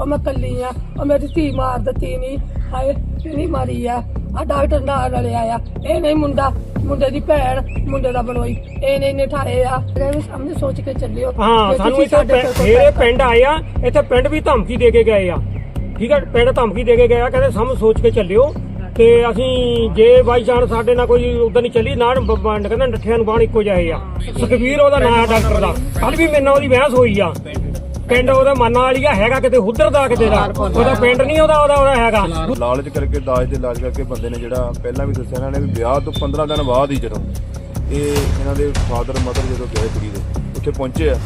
ਉਹ ਮੈਂ ਕੱਲੀ ਆ ਉਹ ਮੇਰੀ ਧੀ ਮਾਰ ਦਿੱਤੀ ਨਹੀਂ ਹਾਏ ਨਹੀਂ ਮਾਰੀ ਆ। ਆ ਡਾਕਟਰ ਨਾਲ ਰਲਿਆ ਆ। ਇਹ ਨਹੀਂ ਮੁੰਡਾ ਮੁੰਡੇ ਦੀ ਭੈਣ ਮੁੰਡੇ ਦਾ ਬਲੋਈ। ਇਹ ਨਹੀਂ ਨਿਠਾਏ ਆ। ਇਹ ਸਾਹਮਣੇ ਸੋਚ ਕੇ ਚੱਲਿਓ। ਹਾਂ ਸਾਨੂੰ ਇੱਥੇ ਮੇਰੇ ਪਿੰਡ ਆਏ ਆ ਇੱਥੇ ਪਿੰਡ ਵੀ ਧਮਕੀ ਦੇ ਕੇ ਗਏ ਆ। ਠੀਕ ਹੈ ਪਿੰਡ ਧਮਕੀ ਦੇ ਕੇ ਗਏ ਆ ਕਹਿੰਦੇ ਸਾਨੂੰ ਸੋਚ ਕੇ ਚੱਲਿਓ ਤੇ ਅਸੀਂ ਜੇ ਬਾਈ ਚਾਂਸ ਸਾਡੇ ਨਾਲ ਕੋਈ ਉਦੋਂ ਨਹੀਂ ਚੱਲੀ ਨਾ ਬੰਡ ਕਹਿੰਦਾ ਨੱਠਿਆਂ ਨੂੰ ਬਾਣ ਇੱਕੋ ਜਿਹੇ ਆ। ਸੁਖਵੀਰ ਉਹਦਾ ਨਾਂ ਆ ਡਾਕਟਰ ਦਾ। ਕੱਲ ਵੀ ਮੇਰੇ ਨਾਲ ਉਹਦੀ ਬਹਿਸ ਹੋਈ ਆ। ਪਿੰਡ ਉਹਦਾ ਮੰਨਾ ਵਾਲੀ ਆ ਹੈਗਾ ਕਿਤੇ ਹੁੱਦਰ ਦਾ ਕਿਤੇ ਦਾ। ਉਹਦਾ ਪਿੰਡ ਨਹੀਂ ਉਹਦਾ ਉਹਦਾ ਉਹਦਾ ਹੈਗਾ। ਲਾਲਚ ਕਰਕੇ ਦਾਜ ਦੇ ਲਾਲਚ ਕਰਕੇ ਬੰਦੇ ਨੇ ਜਿਹੜਾ ਪਹਿਲਾਂ ਵੀ ਦੱਸਿਆ ਇਹਨਾਂ ਨੇ ਵੀ ਵਿਆਹ ਤੋਂ 15 ਦਿਨ ਬਾਅਦ ਹੀ ਜਦੋਂ ਇਹ ਇਹਨਾਂ ਦੇ ਫਾਦਰ ਮਦਰ ਜਦੋਂ ਗਏ ਕੁੜੀ ਦੇ ਉੱਥੇ ਪਹੁੰਚੇ ਆ।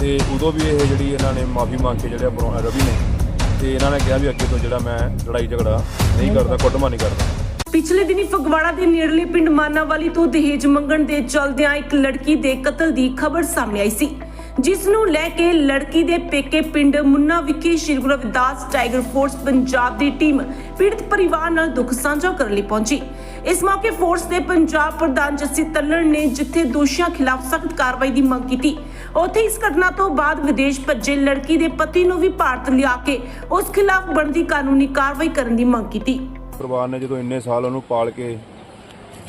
ਤੇ ਉਦੋਂ ਵੀ ਇਹ ਜਿਹੜੀ ਇਹਨਾਂ ਨੇ ਮਾਫੀ ਮੰਗ ਕੇ ਜਿਹੜਾ ਬਰੋ- ਰਵੀ ਨੇ ਤੇ ਇਹਨਾਂ ਨੇ ਕਿਹਾ ਵੀ ਅੱਗੇ ਤੋਂ ਜਿਹੜਾ ਮੈਂ ਲੜਾਈ ਝਗੜਾ ਨਹੀਂ ਕਰਦਾ ਕੁੱਟਮਾਰ ਨਹੀਂ ਕਰਦਾ। ਪਿਛਲੇ ਦਿਨੀ ਫਗਵਾੜਾ ਦੇ ਨੇੜਲੇ ਪਿੰਡ ਮਾਨਾਵਾਲੀ ਤੋਂ ਦਹੇਜ ਮੰਗਣ ਦੇ ਚਲਦਿਆਂ ਇੱਕ ਲੜਕੀ ਦੇ ਕਤਲ ਦੀ ਖਬਰ ਸਾਹਮਣੇ ਆਈ ਸੀ। ਜਿਸ ਨੂੰ ਲੈ ਕੇ ਲੜਕੀ ਦੇ ਪੇਕੇ ਪਿੰਡ ਮੁੰਨਾ ਵਿਖੇ ਸ਼੍ਰੀ ਗੁਰੂ ਰਵਿਦਾਸ ਟਾਈਗਰ ਫੋਰਸ ਪੰਜਾਬ ਦੀ ਟੀਮ ਪੀੜਤ ਪਰਿਵਾਰ ਨਾਲ ਦੁੱਖ ਸਾਂਝਾ ਕਰਨ ਲਈ ਪਹੁੰਚੀ। ਇਸ ਮੌਕੇ ਫੋਰਸ ਦੇ ਪੰਜਾਬ ਪ੍ਰਧਾਨ ਜੱਸੀ ਤੱਲਣ ਨੇ ਜਿੱਥੇ ਦੋਸ਼ੀਆਂ ਖਿਲਾਫ ਸਖਤ ਕਾਰਵਾਈ ਦੀ ਮੰਗ ਕੀਤੀ, ਉੱਥੇ ਇਸ ਘਟਨਾ ਤੋਂ ਬਾਅਦ ਵਿਦੇਸ਼ ਭੱਜੇ ਲੜਕੀ ਦੇ ਪਤੀ ਨੂੰ ਵੀ ਭਾਰਤ ਲਿਆ ਕੇ ਉਸ ਖਿਲਾਫ ਬਣਦੀ ਕਾਨੂੰਨੀ ਕਾਰਵਾਈ ਕਰਨ ਦੀ ਮੰਗ ਕੀਤੀ। ਪਰਿਵਾਰ ਨੇ ਜਦੋਂ ਇੰਨੇ ਸਾਲ ਉਹਨੂੰ ਪਾਲ ਕੇ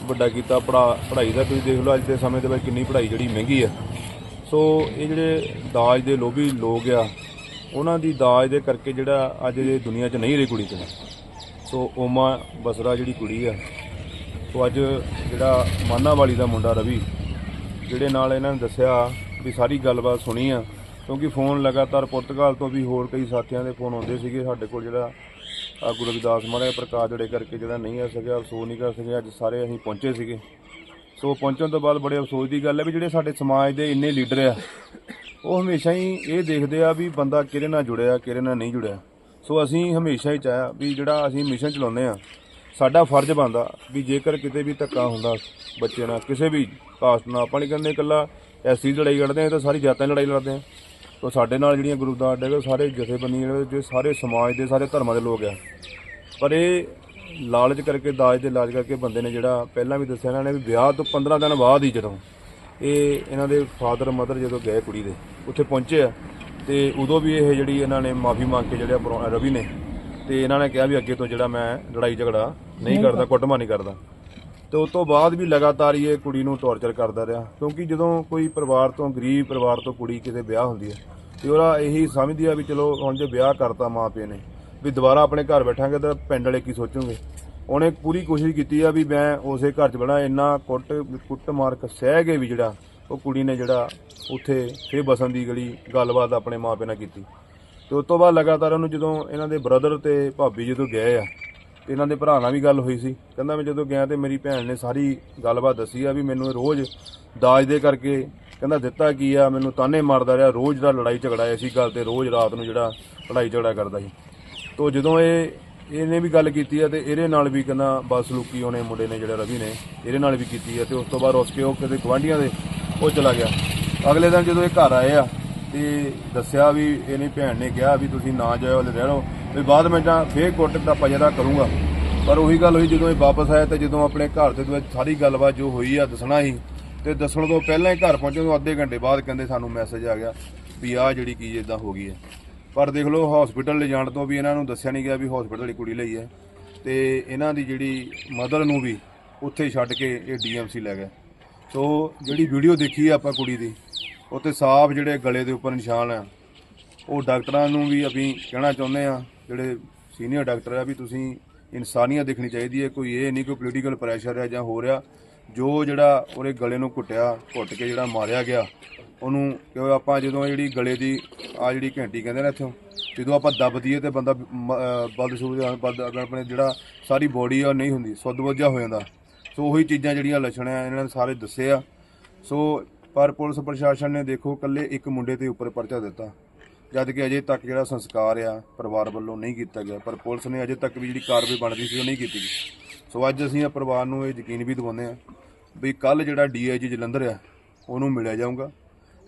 ਵੱਡਾ ਕੀਤਾ ਪੜਾ ਪੜ੍ਹਾਈ ਦਾ ਤੁਸੀਂ ਦੇਖ ਲਓ ਅੱਜ ਦੇ ਸਮੇਂ ਦੇ ਵਿੱਚ ਕਿੰਨੀ ਪੜ੍ਹਾਈ ਜਿਹੜੀ ਮਹਿੰਗੀ ਆ। ਸੋ ਇਹ ਜਿਹੜੇ ਦਾਜ ਦੇ ਲੋਭੀ ਲੋਕ ਆ, ਉਹਨਾਂ ਦੀ ਦਾਜ ਦੇ ਕਰਕੇ ਜਿਹੜਾ ਅੱਜ ਇਹ ਦੁਨੀਆ 'ਚ ਨਹੀਂ ਰਹੀ ਕੁੜੀ ਤੇ। ਸੋ ਓਮਾ ਬਸਰਾ ਜਿਹੜੀ ਕੁੜੀ ਆ ਸੋ ਅੱਜ ਜਿਹੜਾ ਮਾਨਾਵਾਲੀ ਦਾ ਮੁੰਡਾ ਰਵੀ, ਜਿਹੜੇ ਨਾਲ ਇਹਨਾਂ ਨੇ ਦੱਸਿਆ ਵੀ ਸਾਰੀ ਗੱਲਬਾਤ ਸੁਣੀ ਆ, ਕਿਉਂਕਿ ਫੋਨ ਲਗਾਤਾਰ ਪੁਰਤਗਾਲ ਤੋਂ ਵੀ ਹੋਰ ਕਈ ਸਾਥੀਆਂ ਦੇ ਫੋਨ ਆਉਂਦੇ ਸੀਗੇ, ਸਾਡੇ ਕੋਲ ਜਿਹੜਾ ਆ ਗੁਰੂ ਰਵਿਦਾਸ ਮਹਾਰਾਜ ਪ੍ਰਕਾਸ਼ ਜੜੇ ਕਰਕੇ ਜਿਹੜਾ ਨਹੀਂ ਆ ਸਕਿਆ ਅਫਸੋਸ ਨਹੀਂ ਕਰ ਸਕਿਆ, ਅੱਜ ਸਾਰੇ ਅਸੀਂ ਪਹੁੰਚੇ ਸੀਗੇ। ਸੋ ਪਹੁੰਚਣ ਤੋਂ ਬਾਅਦ ਬੜੇ ਅਫਸੋਸ ਦੀ ਗੱਲ ਹੈ ਵੀ ਜਿਹੜੇ ਸਾਡੇ ਸਮਾਜ ਦੇ ਇੰਨੇ ਲੀਡਰ ਆ, ਉਹ ਹਮੇਸ਼ਾ ਹੀ ਇਹ ਦੇਖਦੇ ਆ ਵੀ ਬੰਦਾ ਕਿਹਦੇ ਨਾਲ ਜੁੜਿਆ, ਕਿਹਦੇ ਨਾਲ ਨਹੀਂ ਜੁੜਿਆ। ਸੋ ਅਸੀਂ ਹਮੇਸ਼ਾ ਹੀ ਚਾਹਿਆ ਵੀ ਜਿਹੜਾ ਅਸੀਂ ਮਿਸ਼ਨ ਚਲਾਉਂਦੇ ਆ, ਸਾਡਾ ਫਰਜ਼ ਬਣਦਾ ਵੀ ਜੇਕਰ ਕਿਤੇ ਵੀ ਧੱਕਾ ਹੁੰਦਾ ਬੱਚੇ ਨਾਲ, ਕਿਸੇ ਵੀ ਕਾਸਟ ਨਾਲ, ਆਪਾਂ ਨਹੀਂ ਕਹਿੰਦੇ ਇਕੱਲਾ ਐਸੀ ਲੜਾਈ ਲੜਦੇ ਆ ਤਾਂ ਸਾਰੀ ਜਾਤਾਂ ਦੀ ਲੜਾਈ ਲੜਦੇ ਆ। ਤੋ ਸਾਡੇ ਨਾਲ ਜਿਹੜੀਆਂ ਗੁਰੂ ਦਾਸ ਸਾਰੇ ਜਥੇਬੰਦੀਆਂ ਜਿਹੜੇ ਸਾਰੇ ਸਮਾਜ ਦੇ, ਸਾਰੇ ਧਰਮਾਂ ਦੇ ਲੋਕ ਆ, ਪਰ ਇਹ ਲਾਲਚ ਕਰਕੇ ਦਾਜ ਦੇ ਲਾਲਚ ਕਰਕੇ ਬੰਦੇ ਨੇ ਜਿਹੜਾ ਪਹਿਲਾਂ ਵੀ ਦੱਸਿਆ ਇਹਨਾਂ ਨੇ ਵੀ ਵਿਆਹ ਤੋਂ 15 ਦਿਨ ਬਾਅਦ ਹੀ ਜਦੋਂ ਇਹ ਇਹਨਾਂ ਦੇ ਫਾਦਰ ਮਦਰ ਜਦੋਂ ਗਏ ਕੁੜੀ ਦੇ ਉੱਥੇ ਪਹੁੰਚੇ ਆ। ਤੇ ਉਦੋਂ ਵੀ ਇਹ ਜਿਹੜੀ ਇਹਨਾਂ ਨੇ ਮਾਫੀ ਮੰਗ ਕੇ ਜਿਹੜਾ ਰਵੀ ਨੇ ਤੇ ਇਹਨਾਂ ਨੇ ਕਿਹਾ ਵੀ ਅੱਗੇ ਤੋਂ ਜਿਹੜਾ ਮੈਂ ਲੜਾਈ ਝਗੜਾ ਨਹੀਂ ਕਰਦਾ ਕੁੱਟਮਾਰ ਨਹੀਂ ਕਰਦਾ। ਤੇ ਉਸ ਤੋਂ ਬਾਅਦ ਵੀ ਲਗਾਤਾਰ ਇਹ ਕੁੜੀ ਨੂੰ ਟੌਰਚਰ ਕਰਦਾ ਰਿਹਾ ਕਿਉਂਕਿ ਜਦੋਂ ਕੋਈ ਪਰਿਵਾਰ ਤੋਂ ਗਰੀਬ ਪਰਿਵਾਰ ਤੋਂ ਕੁੜੀ ਕਿਤੇ ਵਿਆਹ ਹੁੰਦੀ ਹੈ ਤੇ ਉਹਦਾ ਇਹੀ ਸਮਝਦੀ ਆ ਵੀ ਚਲੋ ਹੁਣ ਜੇ ਵਿਆਹ ਕਰਤਾ ਮਾਂ ਪਿਓ ਨੇ ਵੀ ਦੁਬਾਰਾ ਆਪਣੇ ਘਰ ਬੈਠਾਂਗੇ ਤਾਂ ਪਿੰਡ ਵਾਲੇ ਕੀ ਸੋਚਣਗੇ? ਉਹਨੇ ਪੂਰੀ ਕੋਸ਼ਿਸ਼ ਕੀਤੀ ਆ ਵੀ ਮੈਂ ਉਸੇ ਘਰ 'ਚ ਬਣਾ, ਇੰਨਾ ਕੁੱਟ ਕੁੱਟ ਮਾਰਕ ਸਹਿ ਕੇ ਵੀ ਜਿਹੜਾ ਉਹ ਕੁੜੀ ਨੇ ਜਿਹੜਾ ਉੱਥੇ ਫੇਰ ਬਸਣ ਦੀ ਗਲੀ ਗੱਲਬਾਤ ਆਪਣੇ ਮਾਂ ਪਿਓ ਨਾਲ ਕੀਤੀ। ਤੇ ਉਸ ਤੋਂ ਬਾਅਦ ਲਗਾਤਾਰ ਉਹਨੂੰ ਜਦੋਂ ਇਹਨਾਂ ਦੇ ਬ੍ਰਦਰ ਤੇ ਭਾਬੀ ਜਦੋਂ ਗਏ ਆ, ਤੇ ਇਹਨਾਂ ਦੇ ਭਰਾ ਨਾਲ ਵੀ ਗੱਲ ਹੋਈ ਸੀ। ਕਹਿੰਦਾ ਮੈਂ ਜਦੋਂ ਗਿਆ ਤੇ ਮੇਰੀ ਭੈਣ ਨੇ ਸਾਰੀ ਗੱਲਬਾਤ ਦੱਸੀ ਆ ਵੀ ਮੈਨੂੰ ਰੋਜ਼ ਦਾਜ ਦੇ ਕਰਕੇ ਕਹਿੰਦਾ ਦਿੱਤਾ ਕੀ ਆ, ਮੈਨੂੰ ਤਾਨੇ ਮਾਰਦਾ ਰਿਹਾ, ਰੋਜ਼ ਦਾ ਲੜਾਈ ਝਗੜਾ ਐਸੀ ਗੱਲ ਤੇ ਰੋਜ਼ ਰਾਤ ਨੂੰ ਜਿਹੜਾ ਲੜਾਈ ਝਗੜਾ ਕਰਦਾ ਸੀ। ਤੋ ਜਦੋਂ ਇਹ ਇਹਨੇ ਵੀ ਗੱਲ ਕੀਤੀ ਆ ਤੇ ਇਹਦੇ ਨਾਲ ਵੀ ਕਹਿੰਦਾ ਬਸਲੂਕੀ ਉਹਨੇ ਮੁੰਡੇ ਨੇ ਜਿਹੜਾ ਰਵੀ ਨੇ, ਇਹਦੇ ਨਾਲ ਵੀ ਕੀਤੀ ਆ ਤੇ ਉਸ ਤੋਂ ਬਾਅਦ ਉਸ ਕੇ ਉਹ ਕਿਤੇ ਗਵਾਂਢੀਆਂ ਦੇ ਉਹ ਚਲਾ ਗਿਆ। ਅਗਲੇ ਦਿਨ ਜਦੋਂ ਇਹ ਘਰ ਆਏ ਆ ਤੇ ਦੱਸਿਆ ਵੀ ਇਹਨੇ ਭੈਣ ਨੇ ਕਿਹਾ ਵੀ ਤੁਸੀਂ ਨਾ ਜਾਇਓ, ਹਲੇ ਰਹਿ ਲਓ ਵੀ ਬਾਅਦ ਮੈਂ ਜਾਂ ਫੇਰ ਕੁੱਟ ਦਾ ਪਜਰਾ ਕਰੂੰਗਾ। ਪਰ ਉਹੀ ਗੱਲ ਹੋਈ ਜਦੋਂ ਇਹ ਵਾਪਸ ਆਇਆ ਤੇ ਜਦੋਂ ਆਪਣੇ ਘਰ ਦੇ ਵਿੱਚ ਸਾਰੀ ਗੱਲਬਾਤ ਜੋ ਹੋਈ ਆ ਦੱਸਣਾ ਹੀ ਤੇ ਦੱਸਣ ਤੋਂ ਪਹਿਲਾਂ ਹੀ ਘਰ ਪਹੁੰਚਣ ਤੋਂ ਅੱਧੇ ਘੰਟੇ ਬਾਅਦ ਕਹਿੰਦੇ ਸਾਨੂੰ ਮੈਸੇਜ ਆ ਗਿਆ ਵੀ ਆਹ ਜਿਹੜੀ ਕੀ ਇਦਾਂ ਹੋ ਗਈ ਹੈ। ਪਰ ਦੇਖ ਲਓ ਹਸਪੀਟਲ ਲੈ ਜਾਣ ਤੋਂ ਵੀ ਇਹਨਾਂ ਨੂੰ ਦੱਸਿਆ ਨਹੀਂ ਗਿਆ ਵੀ ਹਸਪੀਟਲ ਦੀ ਕੁੜੀ ਲਈ ਹੈ। ਤੇ ਇਹਨਾਂ ਦੀ ਜਿਹੜੀ ਮਦਰ ਨੂੰ ਵੀ ਉੱਥੇ ਛੱਡ ਕੇ ਇਹ ਡੀਐਮਸੀ ਲੈ ਗਏ। ਸੋ ਜਿਹੜੀ ਵੀਡੀਓ ਦੇਖੀ ਆ ਆਪਾਂ ਕੁੜੀ ਦੀ ਉੱਤੇ ਸਾਫ਼ ਜਿਹੜੇ ਗਲੇ ਦੇ ਉੱਪਰ ਨਿਸ਼ਾਨ ਆ। ਉਹ ਡਾਕਟਰਾਂ ਨੂੰ ਵੀ ਅਸੀਂ ਕਹਿਣਾ ਚਾਹੁੰਦੇ ਆ, ਜਿਹੜੇ ਸੀਨੀਅਰ ਡਾਕਟਰ ਆ ਵੀ ਤੁਸੀਂ ਇਨਸਾਨੀਅਤ ਦੇਖਣੀ ਚਾਹੀਦੀ ਹੈ, ਕੋਈ ਇਹ ਨਹੀਂ ਕੋਈ ਪੋਲੀਟੀਕਲ ਪ੍ਰੈਸ਼ਰ ਹੈ ਜਾਂ ਹੋ ਰਿਹਾ ਜੋ ਜਿਹੜਾ ਉਹਦੇ ਗਲੇ ਨੂੰ ਘੁੱਟਿਆ, ਘੁੱਟ ਕੇ ਜਿਹੜਾ ਮਾਰਿਆ ਗਿਆ, ਉਹਨੂੰ ਕਿਉਂ ਆਪਾਂ ਜਦੋਂ ਜਿਹੜੀ ਗਲੇ ਦੀ ਆ ਜਿਹੜੀ ਘੰਟੀ ਕਹਿੰਦੇ ਨੇ ਇੱਥੋਂ, ਜਦੋਂ ਆਪਾਂ ਦੱਬ ਦਈਏ ਤੇ ਬੰਦਾ ਬਲਦ ਸੂਰ ਬਲਦ ਆਪਣੇ ਜਿਹੜਾ ਸਾਰੀ ਬੋਡੀ ਆ ਉਹ ਨਹੀਂ ਹੁੰਦੀ ਸੁੱਧ-ਬੁੱਝਾ ਹੋ ਜਾਂਦਾ। ਸੋ ਉਹੀ ਚੀਜ਼ਾਂ ਜਿਹੜੀਆਂ ਲੱਛਣ ਆ, ਇਹਨਾਂ ਨੇ ਸਾਰੇ ਦੱਸੇ ਆ। ਸੋ ਪਰ ਪੁਲਿਸ ਪ੍ਰਸ਼ਾਸਨ ਨੇ ਦੇਖੋ ਕੱਲੇ ਇੱਕ ਮੁੰਡੇ 'ਤੇ ਉੱਪਰ ਪਰਚਾ ਦਿੱਤਾ। ਜਦ ਕਿ ਅਜੇ ਤੱਕ ਜਿਹੜਾ ਸੰਸਕਾਰ ਆ, ਪਰਿਵਾਰ ਵੱਲੋਂ ਨਹੀਂ ਕੀਤਾ ਗਿਆ, ਪਰ ਪੁਲਿਸ ਨੇ ਅਜੇ ਤੱਕ ਵੀ ਜਿਹੜੀ ਕਾਰਵਾਈ ਬਣਦੀ ਸੀ ਉਹ ਨਹੀਂ ਕੀਤੀ ਗਈ। ਸੋ ਅੱਜ ਅਸੀਂ ਆ ਪਰਿਵਾਰ ਨੂੰ ਇਹ ਯਕੀਨ ਵੀ ਦਿਵਾਉਂਦੇ ਆ ਵੀ ਕੱਲ ਜਿਹੜਾ ਡੀਆਈਜੀ ਜਲੰਧਰ ਆ, ਉਹਨੂੰ ਮਿਲਿਆ ਜਾਊਗਾ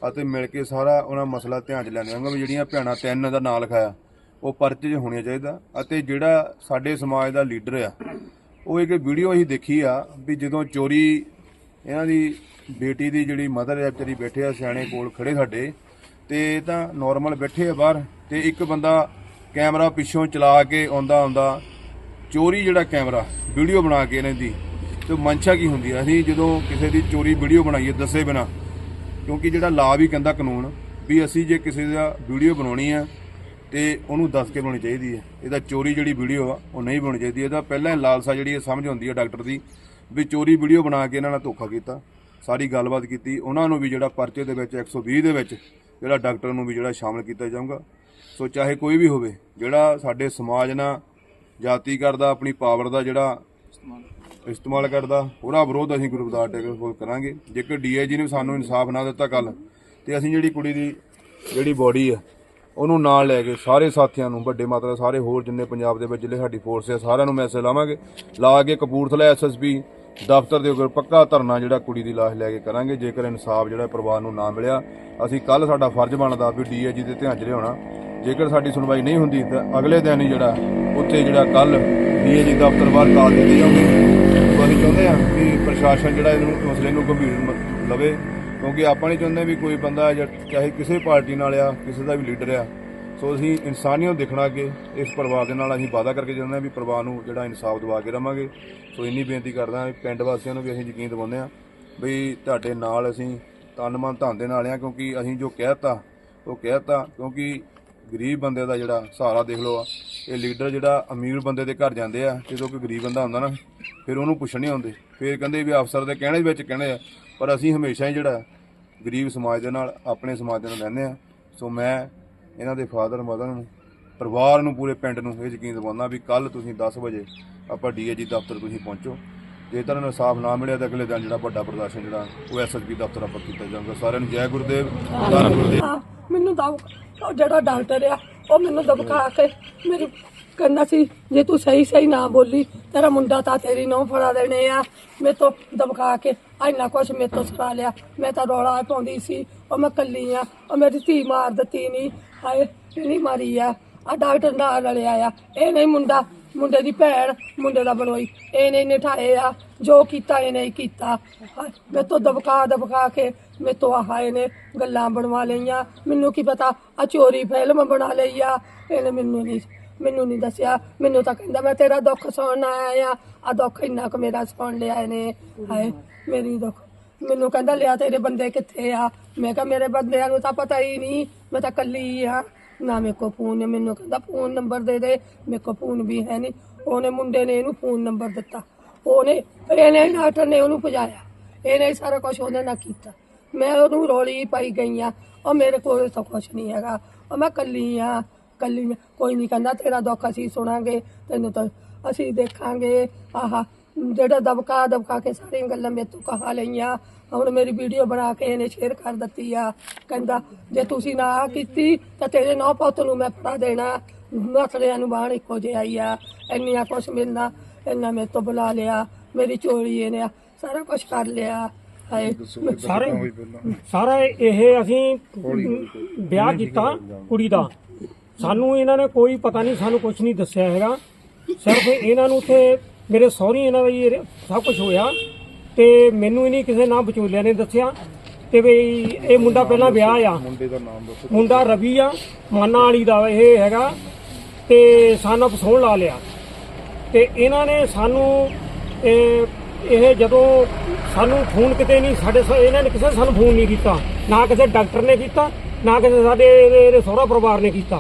ਅਤੇ ਮਿਲ ਕੇ ਸਾਰਾ ਉਹਨਾਂ ਮਸਲਾ ਧਿਆਨ 'ਚ ਲੈਣਾ ਜਾਊਗਾ ਵੀ ਜਿਹੜੀਆਂ ਭੈਣਾਂ ਤਿੰਨ ਦਾ ਨਾਂ ਲਿਖਾਇਆ, ਉਹ ਪਰਚੇ 'ਚ ਹੋਣੀਆਂ ਚਾਹੀਦਾ ਅਤੇ ਜਿਹੜਾ ਸਾਡੇ ਸਮਾਜ ਦਾ ਲੀਡਰ ਆ, ਉਹ ਇੱਕ ਵੀਡੀਓ ਅਸੀਂ ਦੇਖੀ ਆ ਵੀ ਜਦੋਂ ਚੋਰੀ ਇਹਨਾਂ ਦੀ ਬੇਟੀ ਦੀ ਜਿਹੜੀ ਮਦਰ ਆ, ਵਿਚਾਰੀ ਬੈਠੇ ਆ ਸਿਆਣੇ ਕੋਲ ਖੜੇ ਸਾਡੇ, ਤੇ ਇਹ ਤਾਂ ਨਾਰਮਲ ਬੈਠੇ ਆ ਬਾਹਰ ਤੇ ਇੱਕ ਬੰਦਾ ਕੈਮਰਾ ਪਿੱਛੋਂ ਚਲਾ ਕੇ ਆਉਂਦਾ ਆਉਂਦਾ ਚੋਰੀ ਜਿਹੜਾ ਕੈਮਰਾ, ਵੀਡੀਓ ਬਣਾ ਕੇ ਇਹਨਾਂ ਦੀ, ਤੇ ਮਨਸ਼ਾ ਕੀ ਹੁੰਦੀ ਹੈ ਅਸੀਂ ਜਦੋਂ ਕਿਸੇ ਦੀ ਚੋਰੀ ਵੀਡੀਓ ਬਣਾਈਏ ਦੱਸੇ ਬਿਨਾ, ਕਿਉਂਕਿ ਜਿਹੜਾ ਲਾ ਵੀ ਕਹਿੰਦਾ ਕਾਨੂੰਨ, ਵੀ ਅਸੀਂ ਜੇ ਕਿਸੇ ਦਾ ਵੀਡੀਓ ਬਣਾਉਣੀ ਆ, ਤੇ ਉਹਨੂੰ ਦੱਸ ਕੇ ਬਣਾਉਣੀ ਚਾਹੀਦੀ ਹੈ ਇਹਦਾ ਚੋਰੀ ਜਿਹੜੀ ਵੀਡੀਓ ਆ, ਉਹ ਨਹੀਂ ਬਣਾਉਣੀ ਚਾਹੀਦੀ। ਇਹਦਾ ਪਹਿਲਾਂ ਲਾਲਸਾ ਜਿਹੜੀ ਇਹ ਸਮਝ ਹੁੰਦੀ ਹੈ ਡਾਕਟਰ ਦੀ, ਵੀ ਚੋਰੀ ਵੀਡੀਓ ਬਣਾ ਕੇ ਇਹਨਾਂ ਨਾਲ ਧੋਖਾ ਕੀਤਾ, ਸਾਰੀ ਗੱਲਬਾਤ ਕੀਤੀ। ਉਹਨਾਂ ਨੂੰ ਵੀ ਜਿਹੜਾ ਪਰਚੇ ਦੇ ਵਿੱਚ 120 ਦੇ ਵਿੱਚ, ਜਿਹੜਾ ਡਾਕਟਰ ਨੂੰ ਵੀ ਜਿਹੜਾ ਸ਼ਾਮਲ ਕੀਤਾ ਜਾਊਗਾ। ਸੋ ਚਾਹੇ ਕੋਈ ਵੀ ਹੋਵੇ, ਜਿਹੜਾ ਸਾਡੇ ਸਮਾਜ ਨਾਲ ਜਾਤੀ ਕਰਦਾ, ਆਪਣੀ ਪਾਵਰ ਦਾ ਜਿਹੜਾ ਇਸਤੇਮਾਲ ਕਰਦਾ, ਉਹਦਾ ਵਿਰੋਧ ਅਸੀਂ ਗੁਰੂ ਰਵਿਦਾਸ ਟੈਗੋਰ ਕੋਲ ਕਰਾਂਗੇ। ਜੇਕਰ ਡੀਆਈਜੀ ਨੇ ਸਾਨੂੰ ਇਨਸਾਫ ਨਾ ਦਿੱਤਾ ਕੱਲ ਤੇ ਅਸੀਂ ਜਿਹੜੀ ਕੁੜੀ ਦੀ ਜਿਹੜੀ ਬੋਡੀ ਆ, ਉਹਨੂੰ ਨਾਲ ਲੈ ਕੇ ਸਾਰੇ ਸਾਥੀਆਂ ਨੂੰ, ਵੱਡੇ ਮਾਤਰਾ ਸਾਰੇ ਹੋਰ ਜਿੰਨੇ ਪੰਜਾਬ ਦੇ ਵਿੱਚ ਜਿਹੜੇ ਸਾਡੀ ਫੋਰਸ ਆ, ਸਾਰਿਆਂ ਨੂੰ ਮੈਸੇਜ ਲਾਵਾਂਗੇ। ਲਾ ਕੇ ਕਪੂਰਥਲਾ ਐਸਐਸਪੀ ਦਫ਼ਤਰ ਦੇ ਉੱਪਰ ਪੱਕਾ ਧਰਨਾ ਜਿਹੜਾ ਕੁੜੀ ਦੀ ਲਾਸ਼ ਲੈ ਕੇ ਕਰਾਂਗੇ, ਜੇਕਰ ਇਨਸਾਫ ਜਿਹੜਾ ਪਰਿਵਾਰ ਨੂੰ ਨਾ ਮਿਲਿਆ, ਅਸੀਂ ਕੱਲ ਸਾਡਾ ਫਰਜ਼ ਬਣਦਾ ਵੀ ਡੀਆਈਜੀ ਦੇ ਧਿਆਨ 'ਚ ਲਿਆਉਣਾ। ਜੇਕਰ ਸਾਡੀ ਸੁਣਵਾਈ ਨਹੀਂ ਹੁੰਦੀ, ਤਾਂ ਅਗਲੇ ਦਿਨ ਹੀ ਜਿਹੜਾ ਉੱਥੇ ਜਿਹੜਾ ਕੱਲ ਡੀਏਜੀ ਦਫ਼ਤਰ ਬਾਹਰ ਕਾਲ ਦਿੱਤੀ ਜਾਊਗੀ। ਸੋ ਅਸੀਂ ਚਾਹੁੰਦੇ ਹਾਂ ਕਿ ਪ੍ਰਸ਼ਾਸਨ ਜਿਹੜਾ ਇਹਨੂੰ, ਮਸਲੇ ਨੂੰ ਗੰਭੀਰ ਲਵੇ। ਕਿਉਂਕਿ ਆਪਾਂ ਨਹੀਂ ਚਾਹੁੰਦੇ ਵੀ ਕੋਈ ਬੰਦਾ ਜਾਂ ਚਾਹੇ ਕਿਸੇ ਪਾਰਟੀ ਨਾਲ ਆ, ਕਿਸੇ ਦਾ ਵੀ ਲੀਡਰ ਆ। ਸੋ ਅਸੀਂ ਇਨਸਾਨੀਅਤ ਦੇਖਣਾ ਅੱਗੇ ਇਸ ਪਰਿਵਾਰ ਦੇ ਨਾਲ ਅਸੀਂ ਵਾਅਦਾ ਕਰਕੇ ਜਾਂਦੇ ਹਾਂ ਵੀ ਪਰਿਵਾਰ ਨੂੰ ਜਿਹੜਾ ਇਨਸਾਫ ਦਿਵਾ ਕੇ ਰਵਾਂਗੇ ਸੋ ਇੰਨੀ ਬੇਨਤੀ ਕਰਦਾ ਹਾਂ, ਪਿੰਡ ਵਾਸੀਆਂ ਨੂੰ ਵੀ ਅਸੀਂ ਯਕੀਨ ਦਿਵਾਉਂਦੇ ਹਾਂ ਵੀ ਤੁਹਾਡੇ ਨਾਲ ਅਸੀਂ ਤਨ ਮਨ ਧਨ ਦੇ ਨਾਲ ਆ ਕਿਉਂਕਿ ਅਸੀਂ ਜੋ ਕਹਿਤਾ ਉਹ ਕਹਿਤਾ ਕਿਉਂਕਿ ਗਰੀਬ ਬੰਦੇ ਦਾ ਜਿਹੜਾ ਸਹਾਰਾ ਦੇਖ ਲਓ ਆ ਇਹ ਲੀਡਰ ਜਿਹੜਾ ਅਮੀਰ ਬੰਦੇ ਦੇ ਘਰ ਜਾਂਦੇ ਆ, ਜਦੋਂ ਕੋਈ ਗਰੀਬ ਬੰਦਾ ਹੁੰਦਾ ਨਾ, ਫਿਰ ਉਹਨੂੰ ਪੁੱਛਣ ਨਹੀਂ ਆਉਂਦੇ। ਫਿਰ ਕਹਿੰਦੇ ਵੀ ਅਫਸਰ ਦੇ ਕਹਿਣੇ ਵਿੱਚ ਕਹਿੰਦੇ ਆ, ਪਰ ਅਸੀਂ ਹਮੇਸ਼ਾ ਹੀ ਜਿਹੜਾ ਗਰੀਬ ਸਮਾਜ ਦੇ ਨਾਲ, ਆਪਣੇ ਸਮਾਜ ਦੇ ਨਾਲ ਰਹਿੰਦੇ ਆ। ਸੋ ਮੈਂ ਇਹਨਾਂ ਦੇ ਫਾਦਰ, ਮਦਰ ਨੂੰ, ਪਰਿਵਾਰ ਨੂੰ, ਪੂਰੇ ਪਿੰਡ ਨੂੰ ਇਹ ਯਕੀਨ ਦਿਵਾਉਂਦਾ ਵੀ ਕੱਲ ਤੁਸੀਂ 10 ਵਜੇ ਆਪਾਂ ਡੀਏਜੀ ਦਫ਼ਤਰ ਤੁਸੀਂ ਪਹੁੰਚੋ। ਜੇ ਤੁਹਾਨੂੰ ਇਨਸਾਫ ਨਾ ਮਿਲਿਆ ਤਾਂ ਅਗਲੇ ਦਿਨ ਜਿਹੜਾ ਵੱਡਾ ਪ੍ਰਦਰਸ਼ਨ ਜਿਹੜਾ, ਉਹ ਐਸਐਸਪੀ ਦਫ਼ਤਰ ਆਪਾਂ ਕੀਤਾ ਜਾਊਗਾ। ਸਾਰਿਆਂ ਨੂੰ ਜੈ ਗੁਰਦੇਵ, ਧੰਨ ਗੁਰਦੇਵ। ਮੈਨੂੰ ਤਾਂ ਜਿਹੜਾ ਡਾਕਟਰ ਆ ਉਹ ਮੈਨੂੰ ਦਬਕਾ ਕੇ ਮੇਰੀ ਕਹਿੰਦਾ ਸੀ, ਜੇ ਤੂੰ ਸਹੀ ਸਹੀ ਨਾ ਬੋਲੀ, ਤੇਰਾ ਮੁੰਡਾ ਤਾਂ ਤੇਰੀ ਨੌ ਫੜਾ ਦੇਣੇ ਆ। ਮੇਰੇ ਤੋਂ ਦਬਕਾ ਕੇ ਇੰਨਾ ਕੁਛ ਮੇਰੇ ਤੋਂ ਸੁਣਾ ਲਿਆ। ਮੈਂ ਤਾਂ ਰੌਲਾ ਪਾਉਂਦੀ ਸੀ, ਉਹ ਮੈਂ ਕੱਲੀ ਆ, ਉਹ ਮੇਰੀ ਧੀ ਮਾਰ ਦਿੱਤੀ ਨਹੀਂ ਹਾਏ ਨਹੀਂ ਮਾਰੀ ਆ। ਆ ਡਾਕਟਰ ਨਾਲ ਰਲਿਆ ਆ। ਇਹ ਨਹੀਂ ਮੁੰਡਾ ਮੁੰਡੇ ਦੀ ਭੈਣ ਮੁੰਡੇ ਦਾ ਬਲੋਈ ਇਹਨੇ ਨਹੀਂ ਨਿਠਾਏ ਆ ਜੋ ਕੀਤਾ ਇਹਨੇ ਨਹੀਂ ਕੀਤਾ। ਹਾਏ, ਮੇਰੇ ਤੋਂ ਦਬਕਾ ਦਬਕਾ ਕੇ ਮੇਰੇ ਤੋਂ ਆਹ ਇਹਨੇ ਗੱਲਾਂ ਬਣਵਾ ਲਈਆਂ। ਮੈਨੂੰ ਕੀ ਪਤਾ ਆ ਚੋਰੀ ਫਿਲਮ ਬਣਾ ਲਈ ਆ। ਇਹਨੇ ਮੈਨੂੰ ਨਹੀਂ ਮੈਨੂੰ ਨਹੀਂ ਦੱਸਿਆ। ਮੈਨੂੰ ਤਾਂ ਕਹਿੰਦਾ ਮੈਂ ਤੇਰਾ ਦੁੱਖ ਸੁਣਨ ਆਇਆ ਆ। ਦੁੱਖ ਇੰਨਾ ਕੁ ਮੇਰਾ ਸੁਣ ਲਿਆ ਇਹਨੇ। ਹਾਏ ਮੇਰੀ ਦੁੱਖ। ਮੈਨੂੰ ਕਹਿੰਦਾ ਲਿਆ ਤੇਰੇ ਬੰਦੇ ਕਿੱਥੇ ਆ? ਮੈਂ ਕਿਹਾ ਮੇਰੇ ਬੰਦਿਆਂ ਨੂੰ ਤਾਂ ਪਤਾ ਹੀ ਨਹੀਂ। ਮੈਂ ਤਾਂ ਕੱਲੀ ਆ। ਨਾ ਮੇਰੇ ਕੋ ਫੋਨ ਹੈ ਮੈਨੂੰ ਕਹਿੰਦਾ ਫੋਨ ਨੰਬਰ ਦੇ ਦੇ, ਮੇਰੇ ਕੋ ਫੋਨ ਵੀ ਹੈ ਨਹੀਂ ਉਹਨੇ ਮੁੰਡੇ ਨੇ ਇਹਨੂੰ ਫੋਨ ਨੰਬਰ ਦਿੱਤਾ। ਉਹਨੇ, ਇਹਨੇ ਡਾਕਟਰ ਨੇ ਉਹਨੂੰ ਭਜਾਇਆ ਇਹਨੇ ਸਾਰਾ ਕੁਝ ਉਹਦੇ ਨਾਲ ਕੀਤਾ। ਮੈਂ ਉਹਨੂੰ ਰੋਲੀ ਪਾਈ ਗਈ ਆ। ਉਹ ਮੇਰੇ ਕੋਲ ਤਾਂ ਕੁਝ ਨਹੀਂ ਹੈਗਾ। ਉਹ ਮੈਂ ਕੱਲੀ ਆ ਕੱਲੀ ਆਂ। ਕੋਈ ਨਹੀਂ ਕਹਿੰਦਾ ਤੇਰਾ ਦੁੱਖ ਅਸੀਂ ਸੁਣਾਂਗੇ, ਤੈਨੂੰ ਤਾਂ ਅਸੀਂ ਦੇਖਾਂਗੇ। ਆਹਾ ਜਿਹੜਾ ਦਬਕਾ ਦਬਕਾ ਕੇ ਸਾਰੀਆਂ ਗੱਲਾਂ ਮੇਰੇ ਤੋਂ ਕਹਾ ਲਈਆਂ। ਹੁਣ ਮੇਰੀ ਵੀਡੀਓ ਬਣਾ ਕੇ ਇਹਨੇ ਸ਼ੇਅਰ ਕਰ ਦਿੱਤੀ ਆ। ਕਹਿੰਦਾ ਜੇ ਤੁਸੀਂ ਨਾ ਕੀਤੀ ਤਾਂ ਤੇਰੇ ਨੌ ਪੁੱਤ ਨੂੰ ਮੈਂ ਫੜਾ ਦੇਣਾ। ਨਸਲਿਆਂ ਨੂੰ ਬਾਹਰ ਇੱਕੋ ਜਿਹਾ ਹੀ ਆ। ਇੰਨੀਆਂ ਕੁਛ ਮਿਲਣਾ ਇੰਨਾ ਮੇਰੇ ਤੋਂ ਬੁਲਾ ਲਿਆ। ਮੇਰੀ ਚੋਰੀ ਇਹਨੇ ਸਾਰਾ ਕੁਝ ਕਰ ਲਿਆ। ਹਾਏ। ਸਾਰੇ ਸਾਰਾ ਇਹ ਅਸੀਂ ਵਿਆਹ ਕੀਤਾ ਕੁੜੀ ਦਾ। ਸਾਨੂੰ ਇਹਨਾਂ ਨੇ ਕੋਈ ਪਤਾ ਨਹੀਂ ਸਾਨੂੰ ਕੁਝ ਨਹੀਂ ਦੱਸਿਆ ਹੈਗਾ। ਸਿਰਫ ਇਹਨਾਂ ਨੂੰ ਉੱਥੇ ਮੇਰੇ ਸਹੁਰੀ ਇਹਨਾਂ ਦਾ ਹੀ ਸਭ ਕੁਝ ਹੋਇਆ ਤੇ ਮੈਨੂੰ ਹੀ ਨਹੀਂ ਕਿਸੇ ਨਾ ਵਿਚੋਲਿਆਂ ਨੇ ਦੱਸਿਆ ਤੇ ਵੀ ਇਹ ਮੁੰਡਾ ਪਹਿਲਾਂ ਵਿਆਹ ਆ। ਮੁੰਡੇ ਦਾ ਨਾਮ ਦੱਸੋ ਮੁੰਡਾ ਰਵੀ ਆ ਮਾਨਾ ਵਾਲੀ ਦਾ ਇਹ ਹੈਗਾ ਤੇ ਸਾਨੂੰ ਫਸੋਣ ਲਾ ਲਿਆ ਤੇ ਇਹਨਾਂ ਨੇ ਸਾਨੂੰ ਇਹ ਇਹ ਜਦੋਂ ਸਾਨੂੰ ਫੋਨ ਕਿਤੇ ਨਹੀਂ ਸਾਡੇ ਸ- ਇਹਨਾਂ ਨੇ ਕਿਸੇ ਸਾਨੂੰ ਫੋਨ ਨਹੀਂ ਕੀਤਾ। ਨਾ ਕਿਸੇ ਡਾਕਟਰ ਨੇ ਕੀਤਾ ਨਾ ਕਿਸੇ ਸਾਡੇ ਇਹਦੇ ਸਹੁਰਾ ਪਰਿਵਾਰ ਨੇ ਕੀਤਾ।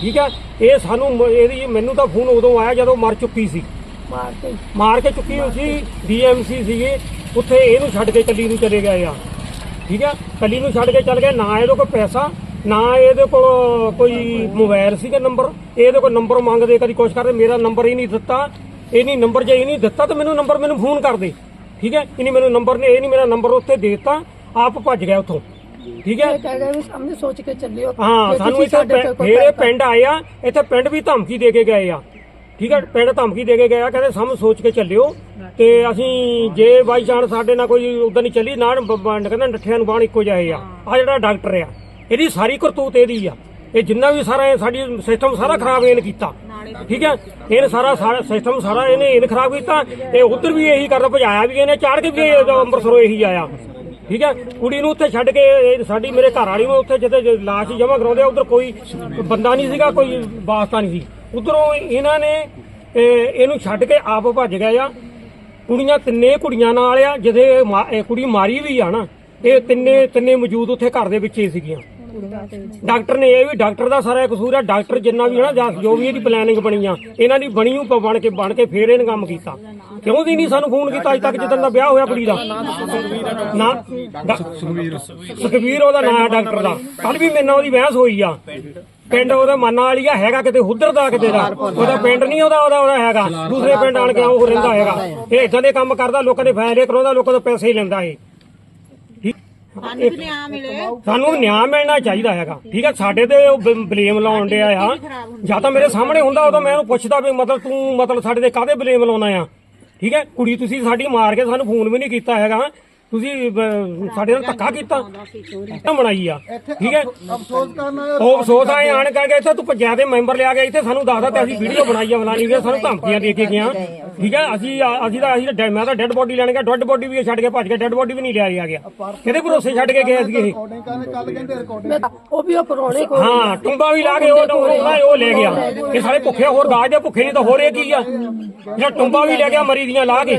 ਠੀਕ ਹੈ ਇਹ ਸਾਨੂੰ ਇਹਦੀ ਮੈਨੂੰ ਤਾਂ ਫੋਨ ਉਦੋਂ ਆਇਆ ਜਦੋਂ ਮਰ ਚੁੱਕੀ ਸੀ। ਮਾਰ ਕੇ ਮਾਰ ਕੇ ਚੁੱਕੀ ਹੋਈ ਸੀ ਡੀਐਮਸੀ ਸੀਗੇ। ਉੱਥੇ ਇਹਨੂੰ ਛੱਡ ਕੇ ਕੱਲੀ ਨੂੰ ਚਲੇ ਗਏ ਆ। ਠੀਕ ਆ? ਕੱਲੀ ਨੂੰ ਛੱਡ ਕੇ ਚੱਲ ਗਏ। ਨਾ ਇਹਦੇ ਕੋਲ ਪੈਸਾ ਨਾ ਇਹਦੇ ਕੋਲ ਕੋਈ ਮੋਬਾਈਲ ਸੀਗਾ ਨੰਬਰ। ਇਹਦੇ ਕੋਲ ਨੰਬਰ ਮੰਗਦੇ ਕਦੀ ਕੁਛ ਕਰਦੇ। ਮੇਰਾ ਨੰਬਰ ਹੀ ਨਹੀਂ ਦਿੱਤਾ। ਇਹ ਨਹੀਂ ਨੰਬਰ ਜੇ ਇਹ ਨਹੀਂ ਦਿੱਤਾ ਤਾਂ ਮੈਨੂੰ ਨੰਬਰ ਮੈਨੂੰ ਫੋਨ ਕਰ ਦੇ। ਠੀਕ ਹੈ ਇਹਨੇ ਮੈਨੂੰ ਨੰਬਰ ਨੇ ਇਹ ਨਹੀਂ ਮੇਰਾ ਨੰਬਰ ਉੱਥੇ ਦੇ ਦਿੱਤਾ। ਆਪ ਭੱਜ ਗਿਆ ਉੱਥੋਂ। ਠੀਕ ਹੈ ਵੀ ਸਾਹਮਣੇ ਸੋਚ ਕੇ ਚੱਲਿਓ। ਹਾਂ ਸਾਨੂੰ ਇੱਥੇ ਪੈਸਾ- ਪਿੰਡ ਆਏ ਆ। ਇੱਥੇ ਪਿੰਡ ਵੀ ਧਮਕੀ ਦੇ ਕੇ ਗਏ ਆ। ਠੀਕ ਹੈ ਪਿੰਡ ਧਮਕੀ ਦੇ ਕੇ ਗਏ ਆ ਕਹਿੰਦੇ ਸਮ ਸੋਚ ਕੇ ਚੱਲਿਓ। ਤੇ ਅਸੀਂ ਜੇ ਬਾਈ ਚਾਂਸ ਸਾਡੇ ਨਾਲ ਕੋਈ ਉਦਾਂ ਨਹੀਂ ਚੱਲੀ ਨਾ ਕਹਿੰਦਾ ਨੱਠਿਆਂ ਨੂੰ ਬਾਣ ਇੱਕੋ ਜਿਹੇ ਆ। ਆ ਜਿਹੜਾ ਡਾਕਟਰ ਆ ਇਹਦੀ ਸਾਰੀ ਕਰਤੂਤ ਇਹਦੀ ਆ। ਇਹ ਜਿੰਨਾ ਵੀ ਸਾਰਾ ਇਹ ਸਾਡੀ ਸਿਸਟਮ ਸਾਰਾ ਖਰਾਬ ਇਹਨੇ ਕੀਤਾ। ਠੀਕ ਹੈ ਇਹਨੇ ਸਾਰਾ ਸਾਰਾ ਸਿਸਟਮ ਸਾਰਾ ਇਹਨੇ ਇਹਨੇ ਖਰਾਬ ਕੀਤਾ ਤੇ ਉਧਰ ਵੀ ਇਹੀ ਕਰਦਾ ਭਜਾਇਆ ਵੀ ਇਹਨੇ ਚਾੜ ਕੇ ਵੀ ਇਹ ਅੰਮ੍ਰਿਤਸਰੋਂ ਇਹੀ ਆਇਆ। ਠੀਕ ਹੈ ਕੁੜੀ ਨੂੰ ਉੱਥੇ ਛੱਡ ਕੇ ਇਹ ਸਾਡੀ ਮੇਰੇ ਘਰ ਵਾਲੀ ਨੂੰ ਉੱਥੇ ਜਿੱਥੇ ਲਾਸ਼ ਜਮ੍ਹਾਂ ਕਰਾਉਂਦੇ ਆ ਉਧਰ ਕੋਈ ਬੰਦਾ ਨਹੀਂ ਸੀਗਾ ਕੋਈ ਵਾਸਤਾ ਨਹੀਂ ਸੀ। ਉਧਰੋਂ ਇਹਨਾਂ ਨੇ ਇਹ, ਇਹਨੂੰ ਛੱਡ ਕੇ ਆਪ ਭੱਜ ਗਏ ਆ। ਕੁੜੀਆਂ ਤਿੰਨੇ ਕੁੜੀਆਂ ਨਾਲ ਆ ਜਿਹਦੇ ਮਾ- ਇਹ ਕੁੜੀ ਮਾਰੀ ਵੀ ਆ ਨਾ। ਇਹ ਤਿੰਨੇ ਤਿੰਨੇ ਮੌਜੂਦ ਉੱਥੇ ਘਰ ਦੇ ਵਿੱਚ ਹੀ ਸੀਗੀਆਂ। ਡਾਕਟਰ ਨੇ ਇਹ ਵੀ ਡਾਕਟਰ ਦਾ ਸਾਰਾ ਕਸੂਰ ਆ ਡਾਕਟਰ ਜਿੰਨਾ ਵੀ ਹੈ ਨਾ ਜਾਂ ਜੋ ਵੀ ਇਹਦੀ ਪਲੈਨਿੰਗ ਬਣੀ ਆ ਇਹਨਾਂ ਦੀ ਬਣੀ ਉਹ ਬਣ ਕੇ ਬਣ ਕੇ ਫੇਰ ਇਹਨੇ ਕੰਮ ਕੀਤਾ। ਕਿਉਂ ਦੀ ਨਹੀਂ ਸਾਨੂੰ ਫੋਨ ਕੀਤਾ ਅਜੇ ਤੱਕ ਜਿੱਦਣ ਦਾ ਵਿਆਹ ਹੋਇਆ ਕੁੜੀ ਦਾ? ਨਾ ਸੁਖਵੀਰ ਸੁਖਵੀਰ ਉਹਦਾ ਨਾਂ ਹੈ ਡਾਕਟਰ ਦਾ। ਕੱਲ ਵੀ ਮੇਰੇ ਨਾਲ ਉਹਦੀ ਬਹਿਸ ਹੋਈ ਆ। ਪਿੰਡ ਉਹਦਾ ਮਾਨਾ ਵਾਲੀ ਆ ਹੈਗਾ ਕਿਤੇ ਉਧਰ ਦਾ ਕਿਤੇ ਦਾ। ਉਹਦਾ ਪਿੰਡ ਨਹੀਂ ਉਹਦਾ ਉਹਦਾ ਉਹਦਾ ਹੈਗਾ। ਦੂਸਰੇ ਪਿੰਡ ਆਣ ਕੇ ਉਹ ਰਹਿੰਦਾ ਹੈਗਾ। ਇਹ ਇਦਾਂ ਦੇ ਕੰਮ ਕਰਦਾ ਲੋਕਾਂ ਦੇ ਫਾਇਦੇ ਕਰਾਉਂਦਾ ਲੋਕਾਂ ਤੋਂ ਪੈਸੇ ਹੀ ਲੈਂਦਾ ਇਹ। ਸਾਨੂੰ ਨਿਆਂ ਮਿਲਣਾ ਚਾਹੀਦਾ ਹੈਗਾ। ਠੀਕ ਹੈ ਸਾਡੇ ਤੇ ਉਹ ਬਲੇਮ ਲਾਉਣ ਡਿਆ ਆ। ਜਾਂ ਤਾਂ ਮੇਰੇ ਸਾਹਮਣੇ ਹੁੰਦਾ ਉਦੋਂ ਮੈਂ ਉਹਨੂੰ ਪੁੱਛਦਾ ਵੀ ਮਤਲਬ ਤੂੰ ਮਤਲਬ ਸਾਡੇ ਤੇ ਕਾਹਦੇ ਬਲੇਮ ਲਾਉਣਾ ਆ? ਠੀਕ ਹੈ ਕੁੜੀ ਤੁਸੀਂ ਸਾਡੀ ਮਾਰ ਕੇ ਸਾਨੂੰ ਫੋਨ ਵੀ ਨਹੀਂ ਕੀਤਾ ਹੈਗਾ। ਤੁਸੀਂ ਸਾਡੇ ਨਾਲ ਧੱਕਾ ਕੀਤਾ। ਤਾਂ ਬਣਾਈ ਆ। ਠੀਕ ਹੈ? ਅਫਸੋਸ ਕਰਨਾ ਉਹ ਅਫਸੋਸ ਆਏ ਆਣ ਕਰਕੇ ਇੱਥੇ ਤੂੰ ਪੰਚਾਇਤ ਦੇ ਮੈਂਬਰ ਲਿਆ ਗਿਆ ਇੱਥੇ ਸਾਨੂੰ ਦੱਸਦਾ ਤੇ ਅਸੀਂ ਵੀਡੀਓ ਬਣਾਈ ਆ ਬਣਾਣੀ ਗਏ ਸਾਨੂੰ ਧਮਕੀਆਂ ਦੇ ਕੇ ਗਿਆ। ਠੀਕ ਹੈ? ਅਸੀਂ ਅਸੀਂ ਤਾਂ ਅਸੀਂ ਤਾਂ ਮੈਂ ਤਾਂ ਡੈੱਡ ਬੋਡੀ ਲੈਣ ਗਿਆ ਡੈੱਡ ਬੋਡੀ ਵੀ ਛੱਡ ਕੇ ਭੱਜ ਕੇ ਡੈੱਡ ਬੋਡੀ ਵੀ ਨਹੀਂ ਲਿਆ ਗਿਆ। ਕਿਹਦੇ ਭਰੋਸੇ ਛੱਡ ਕੇ ਗਏ ਸੀਗੇ ਇਹ? ਰਿਕਾਰਡਿੰਗ ਕਰਨ ਕੱਲ ਕਹਿੰਦੇ ਰਿਕਾਰਡਿੰਗ ਮੈਂ ਤਾਂ- ਉਹ ਵੀ ਉਹ ਪਰੋਣੇ ਕੋਲ ਹਾਂ ਟੁੰਬਾ ਵੀ ਲਾ ਕੇ ਉਹ ਉਹ ਉਹ ਲੈ ਗਿਆ। ਇਹ ਸਾਰੇ ਭੁੱਖੇ ਹੋਰ ਦਾਜ ਦੇ ਭੁੱਖੇ ਨਹੀਂ ਤਾਂ ਹੋਰ ਇਹ ਕੀ ਆ? ਜਿਹੜਾ ਟੁੰਬਾ ਵੀ ਲੈ ਗਿਆ ਮਰੀ ਦੀਆਂ ਲਾ ਕੇ।